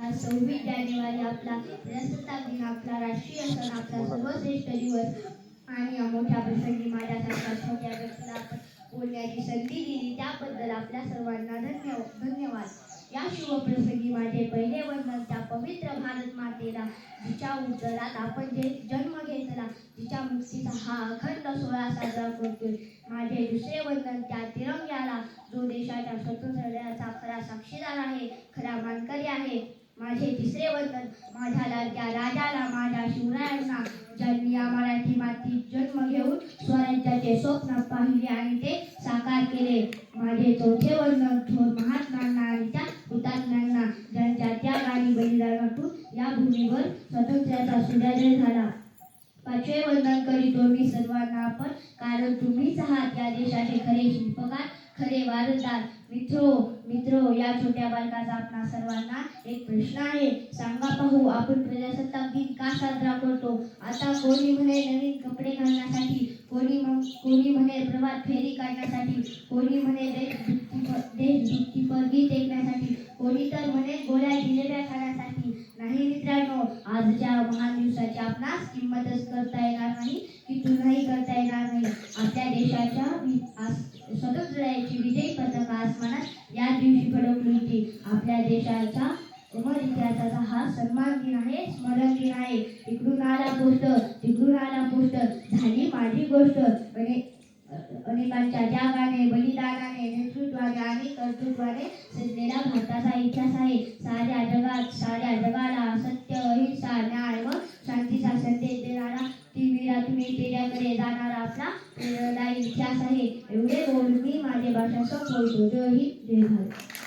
सव्वीस जानेवारी आपला प्रजासत्ताक दिन आपला राष्ट्रीय सण आपला सर्वश्रेष्ठ दिवस. आणि या मोठ्या प्रसंगी माझ्यासारख्या छोट्या व्यक्तीला आपण बोलण्याची संधी दिली. त्याबद्दल आपल्या सर्वांना धन्य धन्यवाद. या शुभप्रसंगी माझे पहिले वर्णन त्या पवित्र भारत मातेला जिच्या उदरात आपण जे जन्म घेतला तिच्या मुक्तीचा हा अखंड सोहळा साजरा करतोय. माझे दुसरे वर्णन त्या तिरंग्याला जो देशाच्या स्वातंत्र्याचा खरा साक्षीदार आहे. खरा मान माझे तिसरे वतन माझ्या लाडक्या राजाला माझ्या शिवरायांना ज्यांनी या मराठी मातीत जन्म घेऊन स्वराज्याचे स्वप्न पाहिले आणि ते साकार केले. माझे चौथे वंदन थोर महात्मांना आणि त्या हुतात्म्यांना ज्यांच्या त्याग आणि बलिदानातून या भूमीवर स्वातंत्र्याचा सूर्योदय झाला. पाचवे वंदन करीतो मी सर्वांना आपण कारण तुम्हीच आहात या देशाचे खरे शिल्पकार खरे वारसदार मित्रो मित्रो या छोट्या बालकाचा आपणा सर्वांना एक प्रश्न आहे. सांगा पाहू आपण प्रजासत्ताक दिन का साजरा करतो? आता कोणी म्हणे नवीन कपडे घालण्यासाठी कोणी मग कोणी म्हणे प्रभात फेरी काढण्यासाठी कोणी म्हणे देशभक्तीपर गीत ऐकण्यासाठी कोणी तर म्हणे गोळ्या जिलेब्या खाण्यासाठी. नाही मित्रांनो आजच्या महान दिवसाची आपणास किंमतच करता येणार नाही की तुलाही करता येणार नाही. आपल्या देशाच्या स्वातंत्र्याची विजयी पताका आसमानात या दिवशी फडकली होती. आपल्या देशाचा अमर इतिहासाचा हा सन्मान दिन आहे स्मरण दिन आहे. इकडून आला पोस्टर तिकडून आला पोस्टर. झाली माझी गोष्ट. म्हणजे, अने अनेकांच्या त्यागाने बलिदानाने नेतृत्वाने आणि कर्तृत्वाने सजलेला भारताचा इतिहास आहे. साऱ्या जगात साऱ्या जगाला सत्य अहिंसा न्याय व शांतीचा संदेश देणारा ती वीरातून तेजाकडे जाणार आपला प्रेरणादायी आहे. एवढे बोलून मी माझे भाषण संपवतो जय हिंद जय भारत